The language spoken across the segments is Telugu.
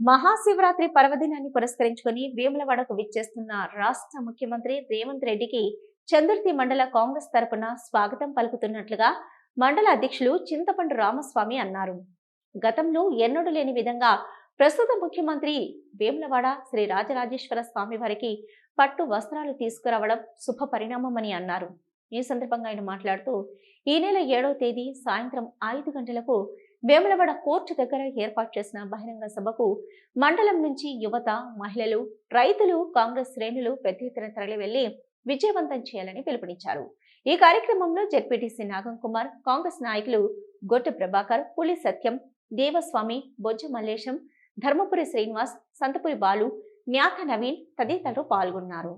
మహాశివరాత్రి పర్వదినాన్ని పురస్కరించుకొని వేములవాడకు విచ్చేస్తున్న రాష్ట్ర ముఖ్యమంత్రి రేవంత్ రెడ్డికి చందుర్తి మండల కాంగ్రెస్ తరపున స్వాగతం పలుకుతున్నట్లుగా మండల అధ్యక్షులు చింతపండు రామస్వామి అన్నారు. గతంలో ఎన్నడూ లేని విధంగా ప్రస్తుత ముఖ్యమంత్రి వేములవాడ శ్రీ రాజరాజేశ్వర స్వామి వారికి పట్టు వస్త్రాలు తీసుకురావడం శుభ పరిణామమని అన్నారు. ఈ సందర్భంగా ఆయన మాట్లాడుతూ ఈ నెల ఏడవ తేదీ సాయంత్రం ఐదు గంటలకు వేములవాడ కోర్టు దగ్గర ఏర్పాటు చేసిన బహిరంగ సభకు మండలం నుంచి యువత మహిళలు రైతులు కాంగ్రెస్ శ్రేణులు పెద్ద ఎత్తున తరలి వెళ్ళి విజయవంతం చేయాలని పిలుపునిచ్చారు. ఈ కార్యక్రమంలో జెడ్పీటీసీ నాగం కుమార్ కాంగ్రెస్ నాయకులు గొట్టె ప్రభాకర్ పులి సత్యం దేవస్వామి బొజ్జ మల్లేశం ధర్మపురి శ్రీనివాస్ సంతపురి బాలు న్యాథ నవీన్ తదితరులు పాల్గొన్నారు.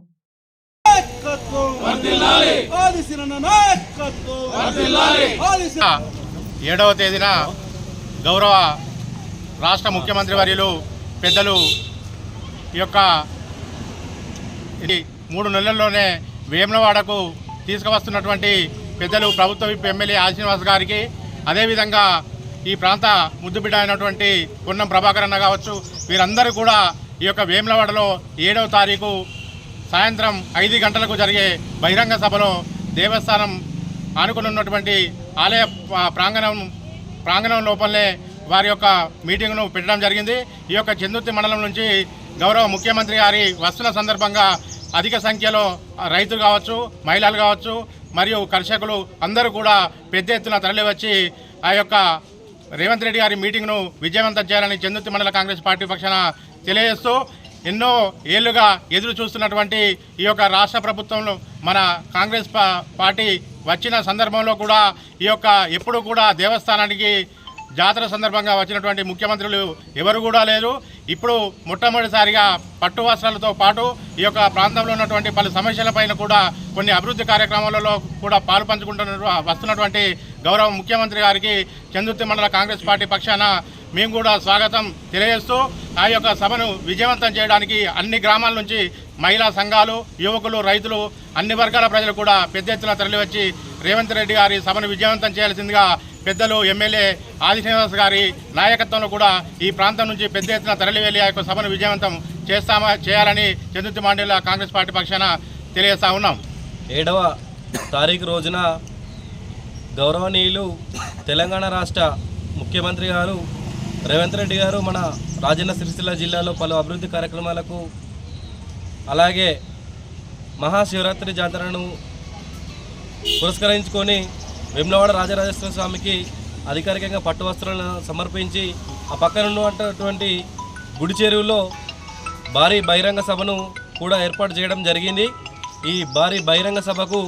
ఏడవ తేదీన గౌరవ రాష్ట్ర ముఖ్యమంత్రి వర్యులు పెద్దలు ఈ యొక్క ఇది మూడు నెలల్లోనే వేములవాడకు తీసుకువస్తున్నటువంటి పెద్దలు ప్రభుత్వ ఎమ్మెల్యే ఆశ్రీనివాస్ గారికి అదేవిధంగా ఈ ప్రాంత ముద్దుబిడ్డ అయినటువంటి పొన్నం ప్రభాకర్ అన్న కావచ్చు వీరందరూ కూడా ఈ యొక్క వేములవాడలో ఏడవ తారీఖు సాయంత్రం ఐదు గంటలకు జరిగే బహిరంగ సభలో దేవస్థానం ఆనుకుని ఉన్నటువంటి ఆలయ ప్రాంగణం ప్రాంగణం లోపలనే వారి యొక్క మీటింగ్ను పెట్టడం జరిగింది. ఈ యొక్క చందుర్తి మండలం నుంచి గౌరవ ముఖ్యమంత్రి గారి వస్తున్న సందర్భంగా అధిక సంఖ్యలో రైతులు కావచ్చు మహిళలు కావచ్చు మరియు కర్షకులు అందరూ కూడా పెద్ద ఎత్తున తరలివచ్చి ఆ యొక్క రేవంత్ రెడ్డి గారి మీటింగ్ను విజయవంతం చేయాలని చందుర్తి మండల కాంగ్రెస్ పార్టీ పక్షాన తెలియజేస్తూ ఎన్నో ఏళ్ళుగా ఎదురు చూస్తున్నటువంటి ఈ యొక్క రాష్ట్ర ప్రభుత్వంలో మన కాంగ్రెస్ పార్టీ వచ్చిన సందర్భంలో కూడా ఈ యొక్క ఎప్పుడు కూడా దేవస్థానానికి జాతర సందర్భంగా వచ్చినటువంటి ముఖ్యమంత్రులు ఎవరు కూడా లేరు. ఇప్పుడు మొట్టమొదటిసారిగా పట్టు వస్త్రాలతో పాటు ఈ యొక్క ప్రాంతంలో ఉన్నటువంటి పలు సమస్యలపైన కూడా కొన్ని అభివృద్ధి కార్యక్రమాలలో కూడా పాలు పంచుకుంటున్న వస్తున్నటువంటి గౌరవ ముఖ్యమంత్రి గారికి చందుర్తి మండల కాంగ్రెస్ పార్టీ పక్షాన మేము కూడా స్వాగతం తెలియజేస్తూ ఆ యొక్క సభను విజయవంతం చేయడానికి అన్ని గ్రామాల నుంచి మహిళా సంఘాలు యువకులు రైతులు అన్ని వర్గాల ప్రజలు కూడా పెద్ద ఎత్తున తరలివచ్చి రేవంత్ రెడ్డి గారి సభను విజయవంతం చేయాల్సిందిగా పెద్దలు ఎమ్మెల్యే ఆది శ్రీనివాస్ గారి నాయకత్వంలో కూడా ఈ ప్రాంతం నుంచి పెద్ద ఎత్తున తరలి వెళ్ళి ఆ యొక్క సభను విజయవంతం చేస్తామా చేయాలని చందుర్తి మాండేల కాంగ్రెస్ పార్టీ పక్షాన తెలియజేస్తా ఉన్నాం. ఏడవ తారీఖు రోజున గౌరవనీయులు తెలంగాణ రాష్ట్ర ముఖ్యమంత్రి గారు రేవంత్ రెడ్డి గారు మన రాజన్న సిరిసిల్ల జిల్లాలో పలు అభివృద్ధి కార్యక్రమాలకు అలాగే మహాశివరాత్రి జాతరను పురస్కరించుకొని వేములవాడ రాజరాజేశ్వర స్వామికి అధికారికంగా పట్టు వస్త్రాలను సమర్పించి ఆ పక్కన ఉన్నటువంటి గుడి చెరువులో భారీ బహిరంగ సభను కూడా ఏర్పాటు చేయడం జరిగింది. ఈ భారీ బహిరంగ సభకు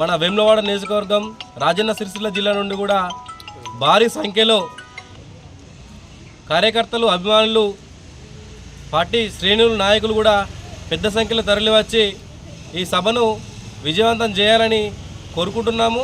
మన వేములవాడ నియోజకవర్గం రాజన్న సిరిసిల్ల జిల్లా నుండి కూడా భారీ సంఖ్యలో కార్యకర్తలు అభిమానులు పార్టీ శ్రేణులు నాయకులు కూడా పెద్ద సంఖ్యలో తరలివచ్చి ఈ సభను విజయవంతం చేయాలని కోరుకుంటున్నాము.